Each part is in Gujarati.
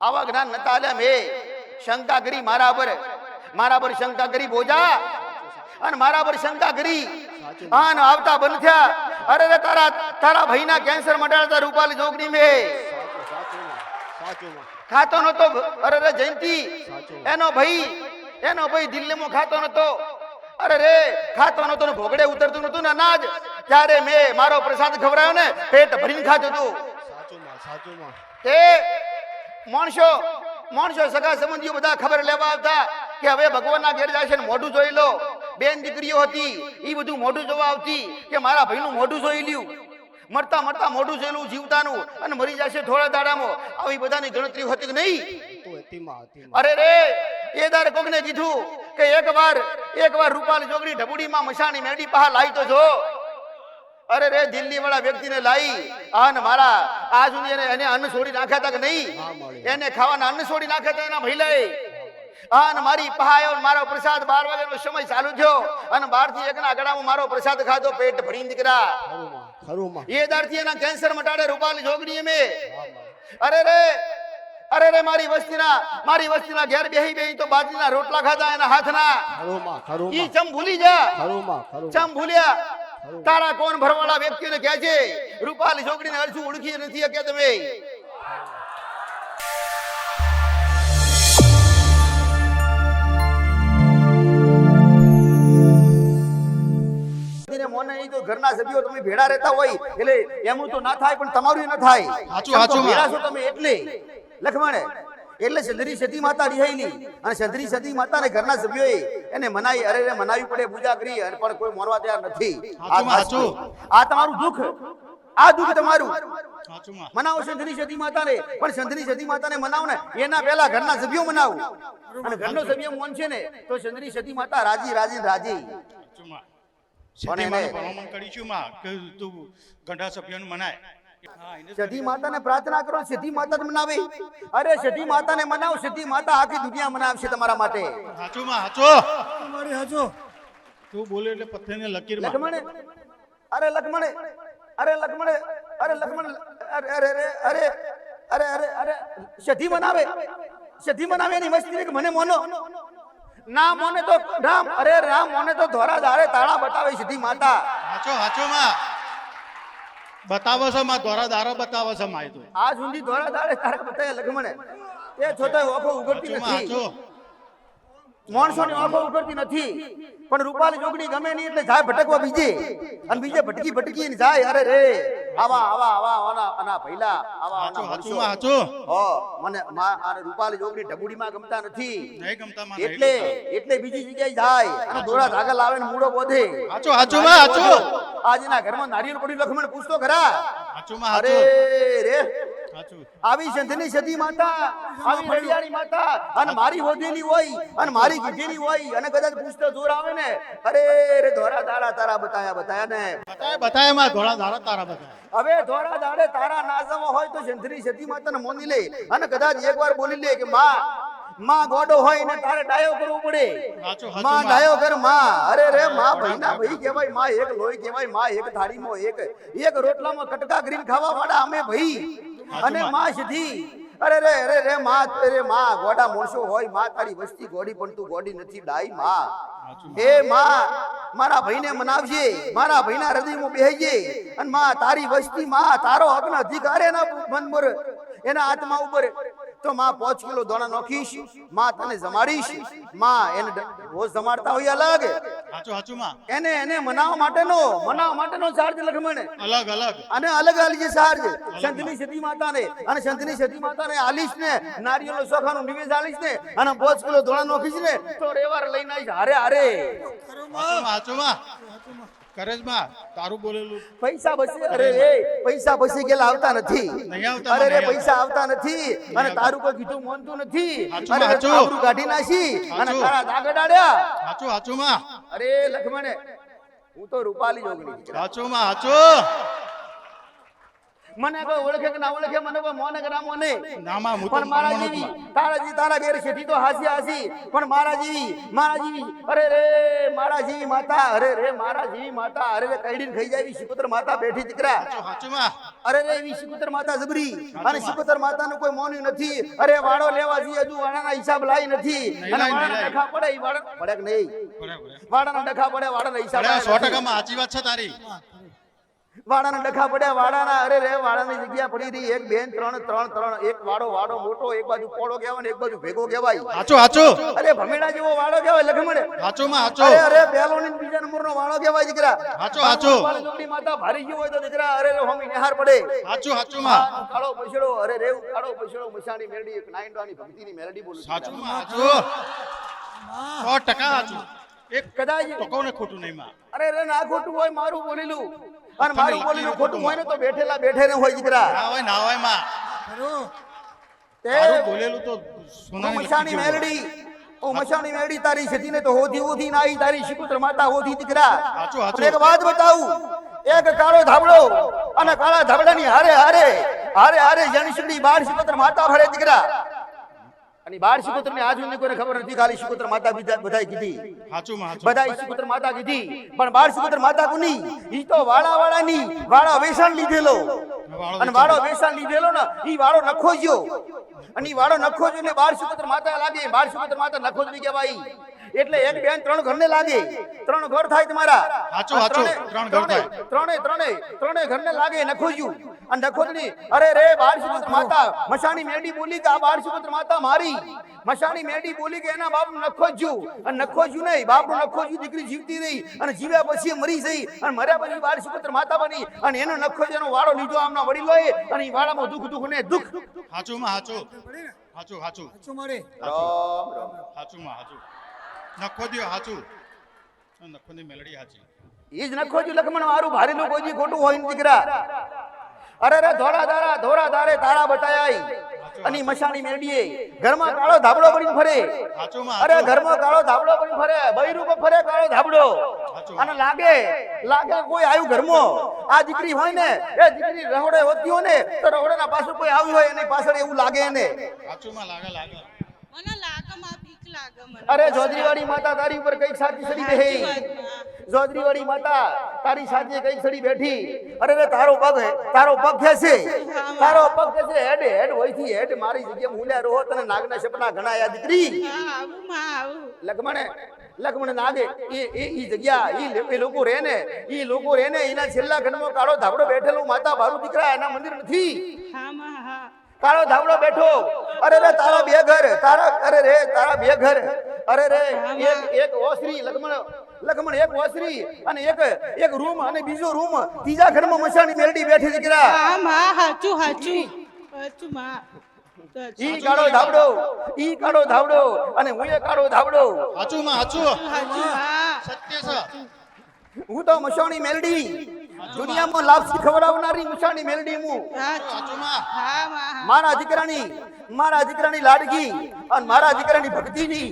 આવા જ્ઞાન નતા આલ્યા મેં શંકા કરી મારા પર મારા પર શંકા કરી બોજા અને મારા પર શંકા કરી આન આવતા બંધ થયા. અરે રે તારા તારા ભાઈના કેન્સર મટાડતા રૂપાલી જોગણી મેં. ખાતો નતો અરે રે જયંતિ એનો ભાઈ એનો ભાઈ દિલ્હીમાં ખાતો નતો. અરે રે ખાતો નતો ને ભોગડે ઉતરતું નતું ને અનાજ. ત્યારે મેં મારો પ્રસાદ ખવડાયો ને પેટ ભરીને ખાતું હતું સાચું માં સાચું માં તે માણસો માણસો સગા સંબંધીઓ બધા ખબર લેવા આવતા કે હવે ભગવાનના ઘેર જાય છે ને મોઢું જોઈ લો. બેન દીકરીઓ હતી એ બધું મોઢું જોવા આવતી કે મારા ભાઈનું મોઢું જોઈ લ્યું. મરતા મરતા મોઢું જોયેલું જીવતાનું અને મરી જશે થોડા દાડામાં. આવી બધાની ગણતરી હતી કે નહીં? અરે રે એ દાર કોકને કીધું કે એકવાર એકવાર રૂપાલ જોગડી ઢબુડીમાં મશાની મેડી પહા લાવી તો જો. અરે રે દિલ્હી વાળા વ્યક્તિને લાઈ આન મારા આ સુધી એને એને અન્ન છોડી નાખ્યા હતા કે નહીં? એને ખાવાના અન્ન છોડી નાખ્યા હતા એના મહિલાએ. અન મારી પહાયો મારો પ્રસાદ બાર વાગ્યાનો સમય ચાલુ થયો અને બારથી એકના ગળામાં મારો પ્રસાદ ખાધો પેટ ભરી દીકરા. એ દારથી એના કેન્સર મટાડે રૂપાલી જોગડી મેં અરે રે અરે રે મારી વસ્તીના મારી વસ્તીના ઘેર બેહી બેહી તો બાજરીના રોટલા ખાધા એના હાથના. ઈ ચમ ભૂલી જા. ચમ ભૂલ્યા. તારા કોણ ભરવાળા વ્યક્તિને કહે છે રૂપાલી છોકરીને અરસું ઓળખી નથી કે તમે? ઘરના સભ્યો તમે ભેળા રહેતા હોય એટલે એમનું તો ના થાય પણ તમારું ના થાય. છો તમે એટલે. લખમણે એટલે સંદરી સતી માતા રિહાઈલી અને સંદરી સતી માતાને ઘરના સભ્યોએ એને મનાઈ અરે રે મનાવી પડે પૂજા કરી અને પણ કોઈ મોરવા તૈયાર નથી. આ તમારું દુઃખ. આ દુઃખ તમારું. મનાવો સંધરી સતી માતાને. પણ સંધરી સતી માતાને મનાવો ને. એના પહેલા ઘરના સભ્યો મનાવો. અને ઘરનો સભ્ય મોન છે ને તો સંધરી સતી માતા રાજી રાજી રાજી. પણ એને- મને કરીશું માં કે તું ગંઢા સભ્યોને મનાય. સતી માતાને પ્રાર્થના કરો સિદ્ધિ માતા મનાવે. અરે સતી માતાને મનાવો સિદ્ધિ માતા આખી દુનિયા મનાવશે તમારા માટે. હાચો માં હાચો. મારી હાચો. તું બોલે એટલે પથ્થરને લકીરમાં અરે લખમણે અરે લખમણે અરે લખમણ અરે અરે અરે અરે અરે અરે અરે મનાવે. સધી મનાવે એની મસ્તી કે મને મોનો. ના મોને તો રામ અરે રામ મોને તો ધોરા ધારે તાળા બતાવે સિદ્ધિ માતા. હાચો હાચો માં બતાવો છો માં દોરા દારો બતાવો છો માં તો આ જુંદી ધોરા દારે તારા બતાય લખમણે એ છોતા ઓખો ઉગડતી નથી. માણસોની આંખો ઉઘડતી નથી. પણ રૂપાલી જોગણી ગમે નહીં એટલે જાય ભટકવા બીજે. અને બીજે ભટકી ભટકી ને જાય અરે રે. આવા આવા આવા આના આના ભૈલા આવા આના હાચો હાચો હો મને મા અને રૂપાલી જોગણી ઢબુડીમાં ગમતા નથી. નહીં ગમતા મને એટલે એટલે બીજી જગ્યાએ જાય. અને દોરા ધાગા લાવે ને મૂળો બોધે. હાચો હાચો માં હાચો. આજના ઘરમાં નારિયેળ પડ્યું લખમણ પૂછતો ખરા. સાચું માં અરે રે. આવી સંધની સતી માતા આવી રળિયાળી માતા અને મારી હોદેલી હોય અને મારી કીધેલી હોય અને કદાચ પૂછતો જોર આવે ને અરે રે ધોરા ધારા તારા બતાયા બતાયા ને. બતાયા બતાયા માં ધોરા ધારા તારા બતાયા. હવે ધોરા ધારે તારા નાસમાં હોય તો સંતની સતી માતાને મોની લે અને કદાચ એકવાર બોલી લે કે માં માં ગોડો હોય ને તારે ડાયો કરવો પડે. માં માં. ડાયો કરમાં. અરે રે માં ભાઈના ભાઈ કહેવાયમાં એક લોહી કહેવાયમાં એક થાળીમાં એક એક રોટલામાં કટકા ગ્રીન ખાવા વાળા અમે ભાઈ. અને માં અરે રે રે રે માં રે માં ગોડા મોણસો હોયમાં તારી વસ્તી ગોડી પણ તું ગોડી નથી ડાઈ માં. હે માં મારા ભાઈને મનાવજે મારા ભાઈના હૃદયમાં બેહજે. અને માં તારી વસ્તી માં તારો હકનો અધિકાર એના મન પર એના આત્મા ઉપર તો માં પાંચ કિલો દોણા નોખીશમાં તને જમાડીશ. માં એને રોજ જમાડતા હોય અલગ. સાચું સાચું માં. એને એને મનાવવા માટેનો મનાવવા માટેનો ચાર્જ લખમણે અલગ અલગ. અને અલગ અલગ જે ચાર્જ સંતની સતી માતાને અને સંતની સતી માતાને આલીશ ને નારિયેળનો ચોખાનું નિવેદ આલીશ ને અને પાંચ કિલો દોણા નોખીશ ને તો રેવાર લઈને આવીશ. હારે હારે. સાચું માં સાચું માં. કરે જ માં તારું બોલેલું. પૈસા બસી અરે રે પૈસા બસી ગયેલા આવતા નથી. અરે રે પૈસા આવતા નથી. અને તારું કોઈ કીધું માનતું નથી. હાચું, હાચું. તારું કાઢી નાખી અને તારા દાગ અડાડ્યા સાચું સાચું માં અરે લખમણે હું તો રૂપાલી જોગણી દીકરા. માં સાચું મને કોઈ ઓળખે કે ના ઓળખે મને કોઈ મોને કે ના મોને. નામાં હું પણ મારા જેવી તારા જેવી તારા શેઠી તો હાસી હાસી પણ મારા જેવી મારા જેવી અરે રે મારા જેવી માતા અરે રે મારા જેવી માતા અરે રે કઈડીને ખાઈ જાય એવી માતા બેઠી દીકરા. માં અરે રે એવી શિકોતર માતા જબરી. અને શિકોતર માતાનું કોઈ મોન્યું નથી. અરે વાળો લેવા જઈએ હજુ વાળાના હિસાબ લાઈ નથી. અને લાય, વાળાના ડખા પડે એ વાળા પડે કે નહીં? બરાબર વાળાના ડખા પડે વાળાના હિસાબ અરે લાય સો નથી. ટકામાં સાચી વાત છે તારી. વાળાના ડખા પડ્યા વાડાના અરે રે વાડાની જગ્યા પડી રહી. એક બેન ત્રણ ત્રણ ત્રણ. એક વાડો વાડો મોટો એક બાજુ પોળો કહેવાય ને એક બાજુ ભેગો કહેવાય. હાચો હાચો. અરે ભમેડા જેવો વાડો કહેવાય લખમણે હાચો. માં અરે અરે પહેલો ને બીજા નંબરનો વાડો કહેવાય દીકરા. હાચો, હાચો. જોડી માતા ભારી ગયો હોય તો દીકરા અરે રે હોમી નિહાર પડે. હાચો હાચો માં કાળો પછડો અરે રે કાળો પછડો મસાણી મેલડી એક નાઈન ડોની ભક્તિની મેલડી બોલું. સાચું માં સો ટકા સાચું એક કદાચ ટકો ને ખોટું નહીં માં અરે રે ના ખોટું હોય મારું બોલેલું અને મારું બોલેલું ખોટું હોય ને તો બેઠેલા બેઠે ને હોય દીકરા ના હોય ના હોયમાં. ખરું. તે બોલેલું તો સોનાની જેવું. મેલડી. હું મસાણી મેલડી તારી સતીને તો હોધી હોધી નાઈ તારી શિકુત્ર માતા હોધી દીકરા. સાચું. એક વાત બતાવું. એક કાળો ધાબળો અને કાળા ધાબળાની હારે હારે હારે હારે જણસડી બાર શિકુત્ર માતા ફરે દીકરા. અને બાર શિકુત્ર ને આજુ કોઈને ખબર નથી ખાલી શિકુત્ર માતા બધાય કીધી. સાચું માં બધા શિકુત્ર માતા કીધી પણ બાર શિકુત્ર માતા કોની? ઈ તો વાળા વાળાની વાળા વેસાણ લીધેલો. અને વાળો વેસાણ લીધેલો ને ઈ વાળો નખો ગયો અને ઈ વાળો નખો ગયો ને બાર સુપુત્ર માતા લાગે બાર સુપુત્ર માતા નખો જ નહીં કહેવાય. એટલે એક બેન ત્રણ ઘરને લાગી ત્રણ ઘર થાય તમારા. હાચું, હાચું. ત્રણ ઘર થાય. ત્રણે ત્રણે ત્રણે ઘરને લાગે નખોજ્યું. અને નખોજની અરે રે બાર સુપુત્ર માતા મશાની મેડી બોલી કે આ બાર સુપુત્ર માતા મારી. મશાની મેડી બોલી કે એના બાપનું નખોજ્યું. અને નખોજ્યું નહીં બાપનું નખોજ્યું દીકરી જીવતી રહી. અને જીવ્યા પછી મરી જઈ. અને મર્યા પછી બાર સુપુત્ર માતા બની. અને એનો નખોજ્યાનો વાળો લીધો આમના વડીલોએ અને એ વાળામાં દુઃખ દુઃખ ને દુઃખ. સાચું માં સાચું સાચું સાચું સાચું મળે રામ રામ. સાચું માં સાચું નખો દ્યો સાચું મેલડી સાચી ઈ જ નખોજ્યું લખમણ મારું ભારેલું કોઈ દી ખોટું હોય ને દીકરા. અરે રે ધોળા તારા અને મેરડીએ ઘરમાં કાળો ધાબળો પડીને ફરે. અરે ઘરમાં કાળો ધાબળો પડીને ફરે. બૈરું પર ફરે કાળો ધાબળો. અને લાગે લાગે કોઈ આવ્યું ઘરમાં. આ દીકરી હોય ને એ દીકરી રહોડે હોતી હોય ને તો રહોડાના પાછળ કોઈ આવ્યું હોય એની પાછળ એવું લાગે એને. સાચું માં લાગે લાગે મને લાગે માં બીક લાગે મને અરે જોદરીવાળી માતા તારી ઉપર કંઈક સાચી સડી બેહી. જોદરીવાળી માતા તારી સાથે કંઈક સડી બેઠી. અરે રે તારો પગ તારો પગ છે. તારો પગ ખેંચે હેડ હેડ હોયથી હેડ મારી જગ્યા મૂલ્યા રહો તને નાગના સપના ઘણા દીકરી. લગમણે લખમણ નાગે એ એ ઈ જગ્યા એ લોકો રહે ને એ લોકો રહે ને એના છેલ્લા ખંડમાં કાળો ધાબડો બેઠેલો માતા બારું દીકરા એના મંદિર નથી. હા હા. કાળો ધાવડો બેઠો. અરે રે તારા બે ઘર તારા અરે રે તારા બે ઘર. અરે રે એક એક ઓસરી લગમણ લખમણ એક ઓસરી અને એક એક રૂમ અને બીજો રૂમ. ત્રીજા ઘરમાં મસાણી મેલડી બેઠી દીકરા. હા માં હાચું હાચું. હાચું માં. ઈ કાળો ધાવડો ઈ કાળો ધાવડો અને હું એ કાળો ધાવડો હાચું માં હાચું. હાચું સત્ય છે. હું તો મસાણી મેલડી દુનિયામાં લાપસી ખવડાવનારી ઉષાની મેલડી હું. હા હા મારા દીકરાની મારા દીકરાની લાડકી અને મારા દીકરાની ભક્તિની.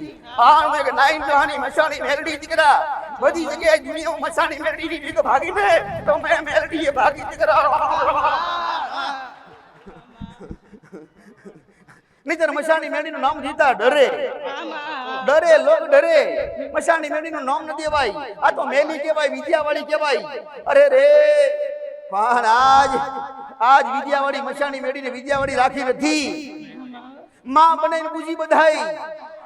આ મેં નાઈન જવાની મસાણી મેલડી દીકરા. બધી જગ્યાએ દુનિયામાં મસાણી મેલડી ની ભાગી ને તો મેં મેલડી ભાગી દીકરા. નહીતર મસાણી મેલડીનું નામ જીતા ડરે. ડરે લોક ડરે. મસાણી મેળીનું નામ ન દેવાય. આ તો મેલી કહેવાય વિદ્યાવાળી કહેવાય. અરે રે પણ આજ આજ વિદ્યાવાળી મસાણી મેળીને વિદ્યાવાળી રાખી નથી. માં બનાવીને પૂજી બધાઈ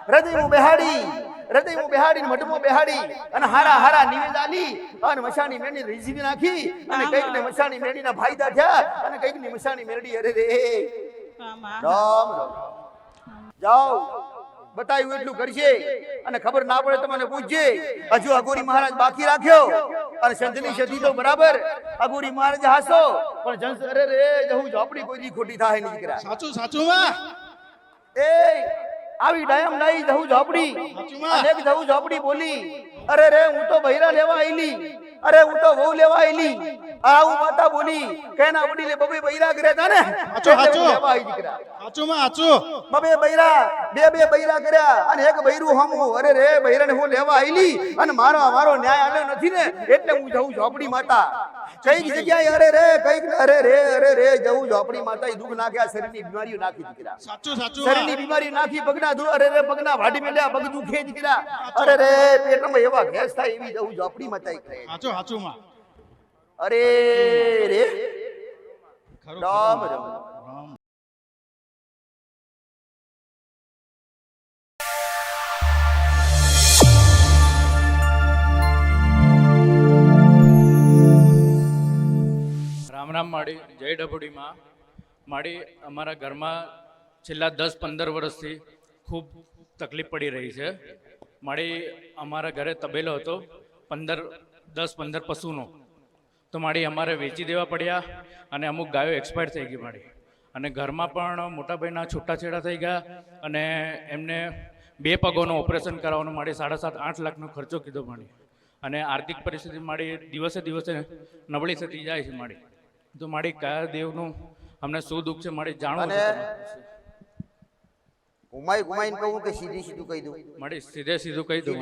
હૃદયમાં બેહાડી હૃદયમાં બેહાડીને મઢમાં બેહાડી અને હારા હારા નિવેદ આલી અને મશાની મેળીને રીઝવી નાખી અને કંઈક ને મસાણી મેળીના ફાયદા થયા અને કંઈકની મસાણી મેળડી અરે રે. રામ રામ. જાઓ બતાવ્યું એટલું કરશે અને ખબર ના પડે તો પૂછજે. હજુ અઘોરી મહારાજ બાકી રાખ્યો અને સંતની સદી તો બરાબર. અઘોરી મહારાજ હાસો પણ જંસ અરે રે જહું ઝોપડી કોઈ દી ખોટી થાય નહીં કરા સાચું સાચું માં. એ આવી ડાયમ ડાઈ જહું ઝોપડી. સાચું એક જહું ઝોપડી બોલી અરે રે હું તો બૈરા લેવા આઈલી અરે હું તો વહુ લેવા આયેલી. આ હું માતા બોલી કેના વડીલે બબે બૈરા કર્યા હતા ને. આચો એટલે લેવા આઈ દીકરા. આચો માં આચો બબે બૈરા બે બે બૈરા કર્યા અને એક બૈરું હમું અરે રે બૈરાને હું લેવા આઈલી અને મારો મારો ન્યાય આલ્યો નથી ને એટલે હું જઉં ઝોપડી માતા. કંઈક જગ્યાએ અરે રે કંઈક અરે રે અરે રે જવું ઝોપડી માતા દુઃખ નાખ્યા શરીરની બીમારીઓ નાખી દીકરા. સાચું સાચું. શરીરની બીમારી નાખી પગના અરે રે પગના વાડી મેલ્યા પગ દુખે દીકરા. અરે રે પેટમાં ગેસ થાય એવી જવું ઝોપડી માતા કરે સાચું સાચું માં. અરે રે. ખરું રામ રામ. રામ. રામ રામ માડી જય ડભુડીમાં માડી અમારા ઘરમાં છેલ્લા દસ પંદર વર્ષથી ખૂબ તકલીફ પડી રહી છે. માડી અમારા ઘરે તબેલો હતો પંદર દસ પંદર પશુનો. તો માળી અમારે વેચી દેવા પડ્યા અને અમુક ગાયો એક્સપાયર થઈ ગઈ મારી. અને ઘરમાં પણ મોટાભાઈના છૂટાછેડા થઈ ગયા અને એમને બે પગોનું ઓપરેશન કરાવવાનું માળી સાડા સાત આઠ લાખનો ખર્ચો કીધો માડી અને આર્થિક પરિસ્થિતિ મારી દિવસે દિવસે નબળી થતી જાય છે મારી. તો મારી કયા દેવનું અમને શું દુઃખ છે માડી જાણવું અને- ઘુમાઈને કહું કે સીધી સીધું કહી દઉં? માડી સીધે સીધું કહી દઉં.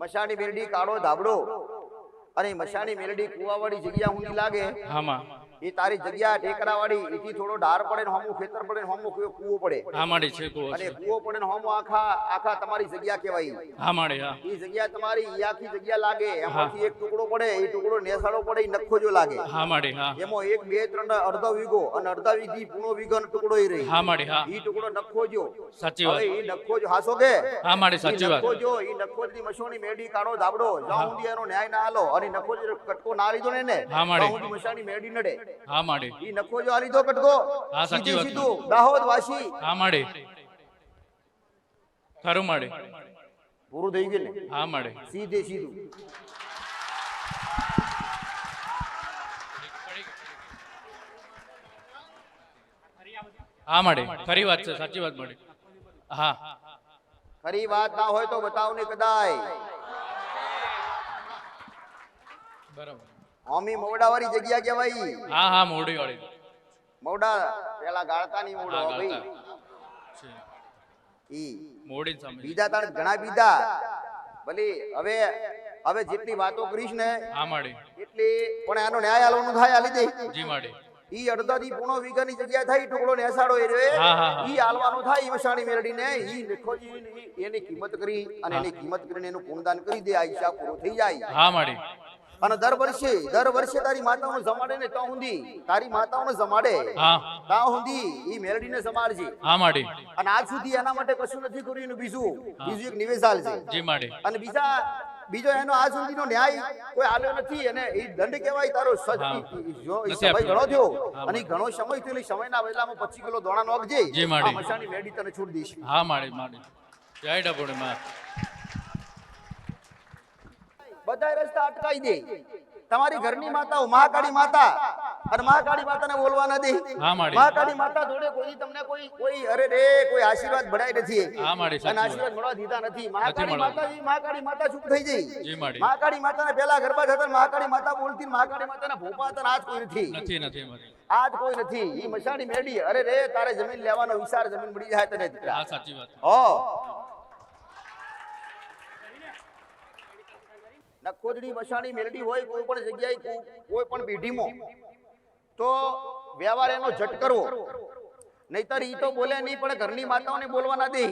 મશાની મેરડી કાળો ધાબડો અને મશાની મેરડી કુવાવાળી જગ્યા ઊંડી લાગે. હા માં. એ તારી જગ્યા ટેકરાવાળી એથી થોડો ડાર પડે ને હોમું ખેતર પડે ને હોમું કુવો કૂવો પડે. હા માડી છે કૂવો અને કૂવો પડે ને હોમું આખા આખા તમારી જગ્યા કહેવાય. હા માડી હા. એ જગ્યા તમારી ઈ આખી જગ્યા લાગે. એમાંથી એક ટુકડો પડે એ ટુકડો નેસાડો પડે એ નખો જો લાગે. હા માડી હા. એમાં એક બે ત્રણ અડધો વીઘો અને અડધા વીઘી પૂણો વીઘો ટુકડો ઈ રહી. હા માડી હા. ઈ ટુકડો નખો જો. સાચી હવે ઈ નખો જો હાસો કે? હા માડી સાચી વાત નખો જો ઈ નખો ની મશોની મેડી કાઢો ધાબડો જાઉં એનો ન્યાય ના આલો. અને નખો જો કટકો ના લીધો ને ને હા, માડી. મશાની મેડી નડે. હા માડી. ઈ નખો જો આ લીધો કટકો. હા, સાચી વાત. સીધું. દાહોદ વાસી. હા માડી. ખરું માડી. પૂરું થઈ ગયું ને? હા માડી. સીધે સીધું. હા માડી. ખરી વાત છે સાચી વાત માડી. હા. ખરી વાત ના હોય તો બતાવ ને કદાય. બરાબર. હોમી મોવડાવાળી જગ્યા કહેવાય. હા હા મોવડી વાળી મોવડા પેલા ગાળતા ની મોવડો ભાઈ. ઈ. મોડી જ સામે બીજા તાણ ઘણા બીજા. ભલે હવે હવે જેટલી વાતો કરીશ ને હા માડી. એટલી પણ આનો ન્યાય આલવાનું થાય આલી દે. જી માડી. ઈ અડધા થી પૂણો વીઘાની જગ્યા થાય ટુકડો ને નેસાડો એ રે. ઈ આલવાનું થાય ઈ મેરડી ને. ઈ લેખોજી એની કિંમત કરી અને એની કિંમત કરીને એનું પૂર્ણદાન કરી દે આ હિસાબ પૂરો થઈ જાય. હા માડી. અને દર વર્ષે દર વર્ષે તારી માતાઓને જમાડે ને ત્યાં સુધી તારી માતાઓને જમાડે. હા. ત્યાં એ મેરડીને સંભાળજે હા માડી. અને આજ સુધી એના માટે કશું નથી કર્યું બીજું. બીજું એક નિવેશાલ છે. જી માડી. અને બીજા બીજો એનો આજ સુધીનો ન્યાય કોઈ આલ્યો નથી અને એ દંડ કહેવાય તારો સમય ઘણો થયો. અને ઘણો સમય થયો સમયના વેલામાં પચીસ કિલો દોણા નોખજે જી, માડી. આ મસાની મેડી તને છૂટ દઈશ. હા માડી માડી. જય ડબોડી માં બધા રસ્તા અટકાઈ દે. તમારી ઘરની માતાઓ મહાકાળી માતા. અને મહાકાળી માતાને બોલવા નથી મહાકાળી માતા જોડે કોઈ તમને કોઈ કોઈ અરે રે કોઈ આશીર્વાદ ભળાય નથી. અને આશીર્વાદ મળવા દીધા નથી. મહાકાળી. માતાજી મહાકાળી માતા ચૂપ થઈ જઈ. મહાકાળી માતાને પેલા ગરબા થતા મહાકાળી માતા બોલતી મહાકાળી માતાના ભોપા હતા આજ કોઈ નથી. નથી નથી આજ કોઈ નથી. ઈ મશાણી મેડી અરે રે તારે જમીન લેવાનો વિચાર જમીન મળી જાય તને હા સાચી વાત. હો. નખોદડી મશાણી મેલડી હોય, કોઈ પણ જગ્યાએ કોઈ- પણ પેઢીમાં. તો વ્યવહાર એનો ઝટ નહીતર ઈ તો બોલે નહીં, પણ ઘરની માતાઓને બોલવા ના દે.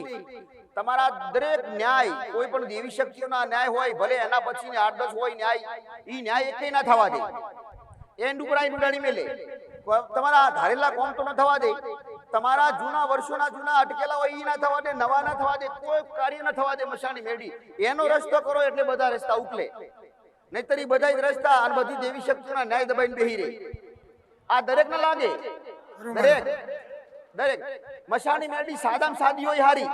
તમારા દરેક ન્યાય, કોઈ પણ દેવી શક્તિઓના ન્યાય હોય, ભલે એના પછી આઠ દસ હોય ન્યાય, ઈ ન્યાય એકેય ના થવા દે. એ ઉપર આઈને મેલે. તમારા ધારેલા કોમ તો ન થવા દે. તમારા જૂના વર્ષોના જૂના અટકેલા હોય એ ના થવા દે, નવા ના થવા દે, કોઈ કાર્ય ના થવા દે મશાની મેડી. એનો રસ્તો કરો એટલે બધા રસ્તા ઉકલે નહીતર ઈ બધા જ રસ્તા અને બધી દેવી શક્તિઓના ન્યાય દબાઈને બેહી રહી. આ દરેક ને લાગે? દરેક? દરેક. મશાની મેડી સાદામાં સાદી હોય હારી.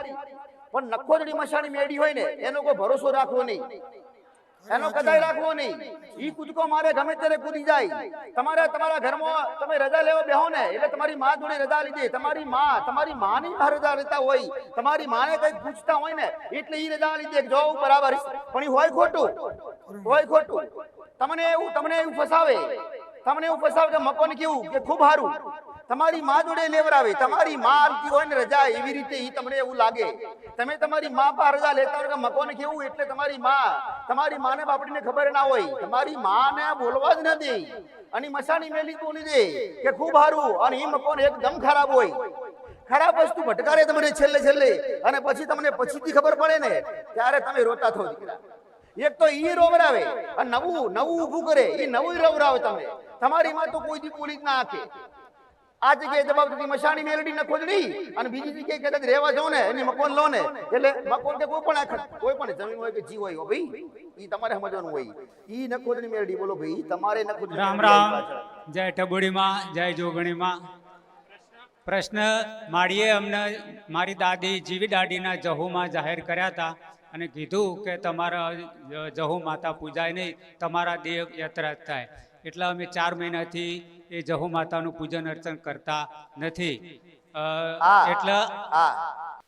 પણ નખોદડી મશાની મેડી હોય ને, એનો કોઈ ભરોસો રાખવો નહીં. એનો કદાય રાખવો નહીં. ઈ કૂદકો મારે ગમે ત્યારે કૂદી જાય. તમારે તમારા ઘરમાં તમે રજા લેવા બેહો ને, એટલે તમારી માં જોડે રજા લીધી. તમારી માં, તમારી માની રજા લેતા હોય. તમારી માને કઈ પૂછતા હોય ને, એટલે ઈ રજા લીધી. જો, બરાબર. પણ ઈ હોય ખોટું. હોય ખોટું. તમને એવું તમને એવું ફસાવે. તમને એવું ફસાવે કે મકોને કેવું કે ખૂબ સારું તમારી માં જોડે લેવરાવે તમારી માં આલતી હોય ને રજા, એવી રીતે ઈ તમને એવું લાગે. તમે તમારી માં પર રજા લેતા હોય કે મકોને કેવું, એટલે તમારી માં, તમારી માને બાપડીને ખબર ના હોય. તમારી માને બોલવા જ ન દે. અને મસાની મેલી બોલી દે, કે ખૂબ સારું અને ઈ મકોન એકદમ ખરાબ હોય. ખરાબ વસ્તુ ભટકારે તમને છેલ્લે છેલ્લે, અને પછી તમને પછીથી ખબર પડે ને, ત્યારે તમે રોતા થો એક તો ઈ રોવરાવે, અને નવું નવું ઊભું કરે એ નવું રોવરાવે તમે. તમારી માં તો કોઈ દી બોલી જ ના આપે આ જગ્યાએ જવાબ દીધી મશાણી મેલડી ને ખોદડી અને બીજી જગ્યાએ કદાચ રહેવા જાવ ને એની મકોન લો ને. એટલે મકોન કે કોઈ પણ કોઈ પણ જમીન હોય કે જીવ હોય ભાઈ ઈ તમારે સમજવાનું હોય. ઈ ન ખોજણી મેલડી બોલો ભાઈ તમારે ન ખોજણી રામ રામ. જય ટબુડીમાં જય જોગણીમાં. પ્રશ્ન માળીએ અમને મારી દાદી જીવી દાડીના જહુમાં જાહેર કર્યા હતા અને કીધું કે તમારા જહુ માતા પૂજાય નહીં તમારા દેહ યાત્રા થાય. એટલે અમે ચાર મહિનાથી એ જહુ માતાનું પૂજન અર્ચન કરતા નથી. એટલે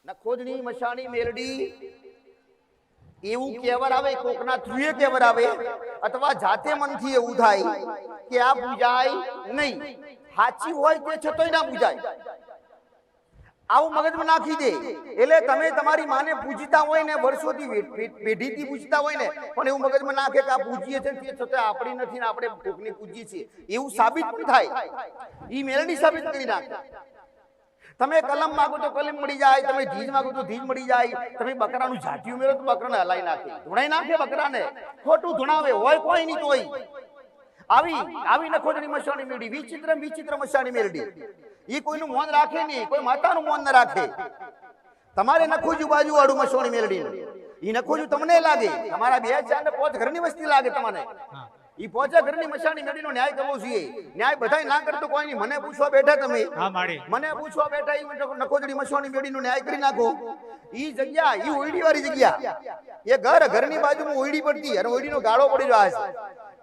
નખોજની મશાણી મેલડી એવું કહેવર આવે કોકના થ્રુએ કહેવર આવે અથવા જાતે મનથી એવું થાય કે આ પૂજાય નહીં. સાચી હોય તે છતાંય ના પૂજાય. આવું મગજમાં નાખી દે. એટલે તમે તમારી માને પૂજતા હોય ને, વર્ષોથી પેઢીથી પૂજતા હોય ને, પણ એવું મગજમાં નાખે કે આ પૂજીએ છે તે છતાં આપણી નથી ને આપણે કોકને પૂજીએ છીએ. એવું સાબિત થાય. એ મેળની સાબિત કરી નાખે. તમે કલમ માંગો તો કલમ મળી જાય, તમે ધીજ માંગો તો ધીજ મળી જાય. તમે બકરાનું જાટિયું મેળો તો બકરાને હલાઈ નાખે. ધોણાઈ નાખે બકરાને. ખોટું ધોણાવે, હોય કોઈ નહીં તોય. આવી આવી નખોજણી મસાણી મેળવી, વિચિત્ર વિચિત્ર મસાણી મેળડી ઈ કોઈનું મોન રાખે નહીં કોઈ માતાનું મોન ન રાખે. તમારે નખોજું બાજુ વાળું મસોણી મેળડી ઈ નખોજું તમને લાગે. તમારા બે ચાર ને પોચ ઘરની વસ્તી લાગે તમને ઈ પોચા ઘરની મસાણી મેળીનો ન્યાય કરવો જોઈએ. ન્યાય બધાય ના કરતો કોઈ નહીં. મને પૂછવા બેઠા તમે. હા મને પૂછવા બેઠા ઈ મને નખોજડી મસોણી મેળીનો ન્યાય કરી નાખો. ઈ જગ્યા ઈ ઓઈડી વાળી જગ્યા. એ ઘર ઘરની બાજુમાં ઓઈડી પડતી. અને ઓઈડીનો ગાળો પડી રહ્યો છે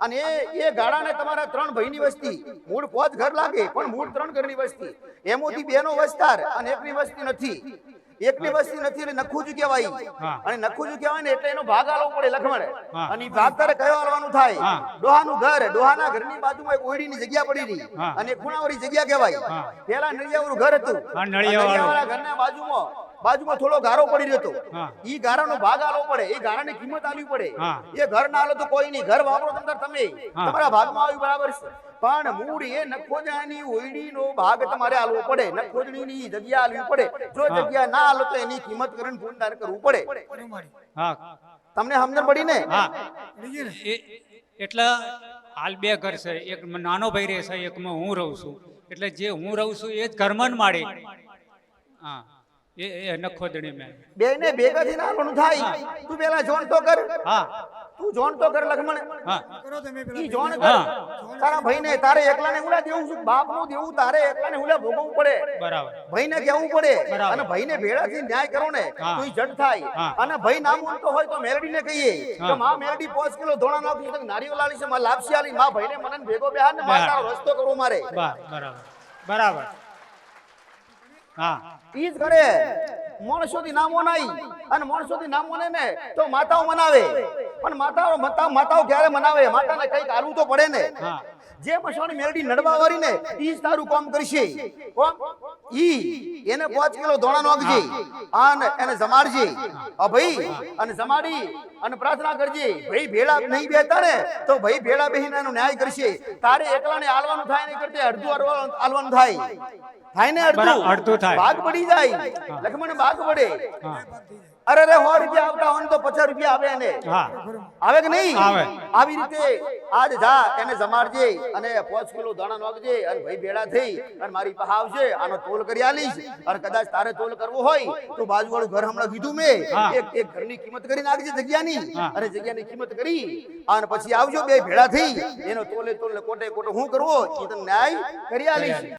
અને એ એ ગાળાને તમારા ત્રણ ભાઈની વસ્તી. મૂળ પોત ઘર લાગે પણ મૂળ ત્રણ ઘરની વસ્તી. એમાંથી બેનો વસ્તાર અને એકની વસ્તી નથી. એકની વસ્તી નથી એટલે નખુજુ કહેવાય. અને નખુજુ કહેવાય ને એટલે એનો ભાગ આલવો પડે લખમણે. અને ભાગ તારે કયો આલવાનું થાય. ડોહાનું ઘર ડોહાના ઘરની બાજુમાં એક ઓયડીની જગ્યા પડી રહી. અને ખૂણાવાળી જગ્યા કહેવાય. પેલા નળિયાવાળું ઘર હતું. નળિયાવાળા ઘરના બાજુમાં બાજુમાં થોડો ગારો પડી રહેતો. ઈ ગારાનો ભાગ આલવો પડે એ ગારાની કિંમત આલવી પડે. એ ઘર ના આલો તો કોઈ નહીં. ઘર વાપરો અંદર તમે. તમારા ભાગમાં આવ્યું બરાબર છે. પણ મૂળ એ નખોજાની ઓયડીનો ભાગ તમારે આલવો પડે. નખોજણીની જગ્યા આલવી પડે. જો જગ્યા ના આલો તો એની કિંમત કરીને ફોનદાર કરવું પડે. હા. તમને સમજણ પડી ને? હા. એટલે હાલ બે ઘર છે. એક નાનો ભાઈ રહે છે એકમાં હું રહું છું. એટલે જે હું રહું છું એ જ ઘરમાં માડી હા. એ એ નખોદણી મેં. બેને ભેગા થઈને આલવાનું થાય. તું પેલા જોણ તો કર. હા. તું જોણ તો કર લખમણ. હા. ઈ જોણ કર. તારા ભાઈને તારે એકલાને ઉલા દેવું છું? બાપનું દેવું તારે એકલાને ઉલા ભોગવવું પડે. બરાબર. ભાઈને કેવું પડે. અને ભાઈને ભેળાથી ન્યાય કરો ને. તો ઈ જડ થાય. અને ભાઈ નામ ઉલતો હોય તો મેલડીને કહીએ હા. કે માં મેલડી 5 કિલો ધોણા નાખું તો નારીઓ લાલી છે માં લાપસી આલી. માં ભાઈને મને ભેગો બેહાર ને માં તારો રસ્તો કરવો મારે. બરાબર. બરાબર. હા. ઈ જ કરે માણસોથી નામો નાઈ અને માણસોથી નામો ને ને તો માતાઓ મનાવે. પણ માતાઓ માતા માતાઓ ક્યારે મનાવે? માતાને કંઈક આલવું તો પડે ને. હા. જે મસાણી મેલડી નડવા વાળી ને ઈ તારું કામ કરશે. કોમ ઈ એને 5 કિલો ધોણા નાખજે આન એને જમાડજે. આ ભાઈ અને જમાડી અને પ્રાર્થના કરજે. ભાઈ ભેળા નહીં બેતા ને તો ભાઈ ભેળા બેહીને એનો ન્યાય કરશે. તારે એકલાને આલવાનું થાય ને કરતે અડધું આલવાનું- આલવાનું થાય. થાય ને અડધું? અડધું થાય. ભાગ પડી જાય. લક્ષ્મણ ભાગ પડે. હા. અરે રે સો રૂપિયા આવતા હોય તો પચાસ રૂપિયા આવે ને હા. આવે કે નહીં? આવે. આવી રીતે આજ જા એને જમાડજે અને પાંચ કિલો દાણા નાખજે અને ભાઈ ભેડા થઈ અને મારી પાસે આવશે આનો તોલ કરી આલીશ. અને કદાચ તારે તોલ કરવો હોય તો બાજુવાળું ઘર હમણાં કીધું મેં. એક એક ઘરની કિંમત કરી નાખજે જગ્યાની. અને જગ્યાની કિંમત કરી અને પછી આવજો બે ભેળા થઈ. એનો તોલે તોલે કોટે કોટે હું કરવો એ તને ન્યાય કરી આલીશ.